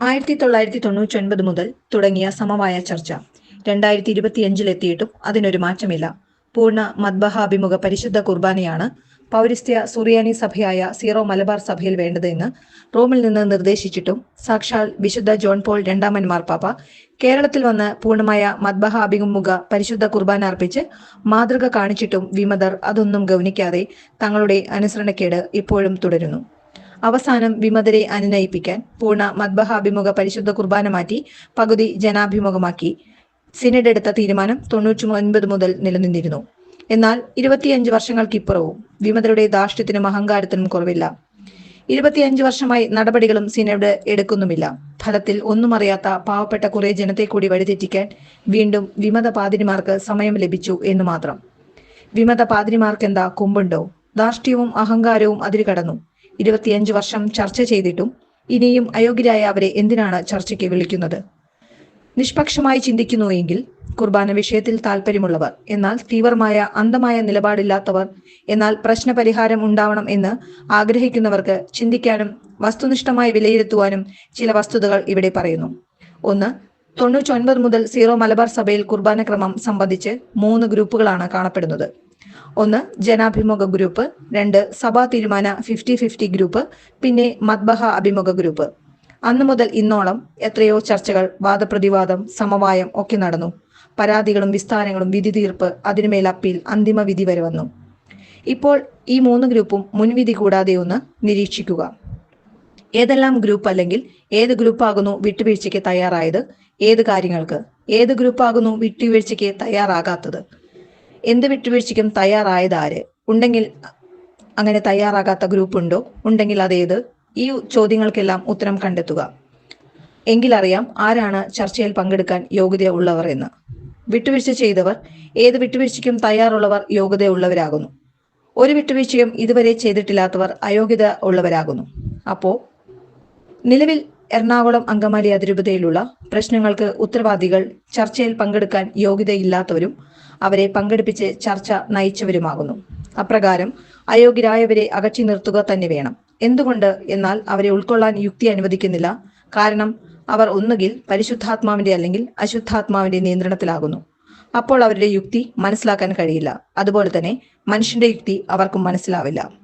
ആയിരത്തി തൊള്ളായിരത്തി തൊണ്ണൂറ്റി ഒൻപത് മുതൽ തുടങ്ങിയ സമവായ ചർച്ച. രണ്ടായിരത്തി ഇരുപത്തിയഞ്ചിലെത്തിയിട്ടും അതിനൊരു മാറ്റമില്ല. പൂർണ മദ്ബഹാഭിമുഖ പരിശുദ്ധ കുർബാനയാണ് പൗരസ്ത്യ സുറിയാനി സഭയായ സീറോ മലബാർ സഭയിൽ വേണ്ടതെന്ന് റോമിൽ നിന്ന് നിർദ്ദേശിച്ചിട്ടും സാക്ഷാൽ വിശുദ്ധ ജോൺ പോൾ രണ്ടാമൻ മാർപ്പാപ്പ കേരളത്തിൽ വന്ന് പൂർണമായ മദ്ബഹാഭിമുഖ പരിശുദ്ധ കുർബാന അർപ്പിച്ച് മാതൃക കാണിച്ചിട്ടും വിമതർ അതൊന്നും ഗൗനിക്കാതെ തങ്ങളുടെ അനുസരണക്കേട് ഇപ്പോഴും തുടരുന്നു. അവസാനം വിമതരെ അനുനയിപ്പിക്കാൻ പൂർണ മദ്ബഹാഭിമുഖ പരിശുദ്ധ കുർബാന മാറ്റി പകുതി ജനാഭിമുഖമാക്കി. സിനഡ് എടുത്ത തീരുമാനം തൊണ്ണൂറ്റി ഒൻപത് മുതൽ നിലനിന്നിരുന്നു. എന്നാൽ ഇരുപത്തിയഞ്ച് വർഷങ്ങൾക്കിപ്പുറവും വിമതരുടെ ധാർഷ്ട്യത്തിനും അഹങ്കാരത്തിനും കുറവില്ല. ഇരുപത്തിയഞ്ച് വർഷമായി നടപടികളും സിനഡ് എടുക്കുന്നുമില്ല. ഫലത്തിൽ ഒന്നും അറിയാത്ത പാവപ്പെട്ട കുറെ ജനത്തെ കൂടി വഴിതെറ്റിക്കാൻ വീണ്ടും വിമത പാതിരിമാർക്ക് സമയം ലഭിച്ചു എന്ന് മാത്രം. വിമത പാതിരിമാർക്കെന്താ കുമ്പുണ്ടോ? ധാർഷ്ട്യവും അഹങ്കാരവും അതിര് കടന്നു ഇരുപത്തിയഞ്ച് വർഷം ചർച്ച ചെയ്തിട്ടും ഇനിയും അയോഗ്യരായ അവരെ എന്തിനാണ് ചർച്ചയ്ക്ക് വിളിക്കുന്നത്? നിഷ്പക്ഷമായി ചിന്തിക്കുന്നു എങ്കിൽ കുർബാന വിഷയത്തിൽ താല്പര്യമുള്ളവർ എന്നാൽ തീവ്രമായ അന്ധമായ നിലപാടില്ലാത്തവർ എന്നാൽ പ്രശ്നപരിഹാരം ഉണ്ടാവണം എന്ന് ആഗ്രഹിക്കുന്നവർക്ക് ചിന്തിക്കാനും വസ്തുനിഷ്ഠമായി വിലയിരുത്തുവാനും ചില വസ്തുതകൾ ഇവിടെ പറയുന്നു. ഒന്ന് തൊണ്ണൂറ്റൊൻപത് മുതൽ സീറോ മലബാർ സഭയിൽ കുർബാന ക്രമം സംബന്ധിച്ച് മൂന്ന് ഗ്രൂപ്പുകളാണ് കാണപ്പെടുന്നത്. ഒന്ന് ജനാഭിമുഖ ഗ്രൂപ്പ് രണ്ട് സഭാ തീരുമാന ഫിഫ്റ്റി ഫിഫ്റ്റി ഗ്രൂപ്പ് പിന്നെ മദ്ബഹ അഭിമുഖ ഗ്രൂപ്പ്. അന്നു മുതൽ ഇന്നോളം എത്രയോ ചർച്ചകൾ വാദപ്രതിവാദം സമവായം ഒക്കെ നടന്നു. പരാതികളും വിസ്താരങ്ങളും വിധി തീർപ്പ് അതിനുമേൽ അപ്പീൽ അന്തിമ വിധി വരെ വന്നു. ഇപ്പോൾ ഈ മൂന്ന് ഗ്രൂപ്പും മുൻവിധി കൂടാതെ ഒന്ന് നിരീക്ഷിക്കുക. ഏതെല്ലാം ഗ്രൂപ്പ് അല്ലെങ്കിൽ ഏത് ഗ്രൂപ്പാകുന്നു വിട്ടുവീഴ്ചയ്ക്ക് തയ്യാറായത്? ഏത് കാര്യങ്ങൾക്ക്? ഏത് ഗ്രൂപ്പാകുന്നു വിട്ടുവീഴ്ചയ്ക്ക് തയ്യാറാകാത്തത്? എന്ത് വിട്ടുവീഴ്ചയ്ക്കും തയ്യാറായത് ആര്? ഉണ്ടെങ്കിൽ അങ്ങനെ തയ്യാറാകാത്ത ഗ്രൂപ്പ് ഉണ്ടോ? ഉണ്ടെങ്കിൽ അതേത് ഈ ചോദ്യങ്ങൾക്കെല്ലാം ഉത്തരം കണ്ടെത്തുക. എങ്കിലറിയാം ആരാണ് ചർച്ചയിൽ പങ്കെടുക്കാൻ യോഗ്യത ഉള്ളവർ എന്ന്. വിട്ടുവീഴ്ച ചെയ്തവർ ഏത് വിട്ടുവീഴ്ചയ്ക്കും തയ്യാറുള്ളവർ യോഗ്യത ഉള്ളവരാകുന്നു ഒരു വിട്ടുവീഴ്ചയും ഇതുവരെ ചെയ്തിട്ടില്ലാത്തവർ അയോഗ്യത ഉള്ളവരാകുന്നു. അപ്പോ നിലവിൽ എറണാകുളം അങ്കമാലി അതിരൂപതയിലുള്ള പ്രശ്നങ്ങൾക്ക് ഉത്തരവാദികൾ ചർച്ചയിൽ പങ്കെടുക്കാൻ യോഗ്യതയില്ലാത്തവരും അവരെ പങ്കെടുപ്പിച്ച് ചർച്ച നയിച്ചവരുമാകുന്നു. അപ്രകാരം അയോഗ്യരായവരെ അകറ്റി നിർത്തുക തന്നെ വേണം. എന്തുകൊണ്ട്? എന്നാൽ അവരെ ഉൾക്കൊള്ളാൻ യുക്തി അനുവദിക്കുന്നില്ല. കാരണം അവർ ഒന്നുകിൽ പരിശുദ്ധാത്മാവിന്റെ അല്ലെങ്കിൽ അശുദ്ധാത്മാവിന്റെ നിയന്ത്രണത്തിലാകുന്നു. അപ്പോൾ അവരുടെ യുക്തി മനസ്സിലാക്കാൻ കഴിയില്ല. അതുപോലെ തന്നെ മനുഷ്യന്റെ യുക്തി അവർക്കും മനസ്സിലാവില്ല.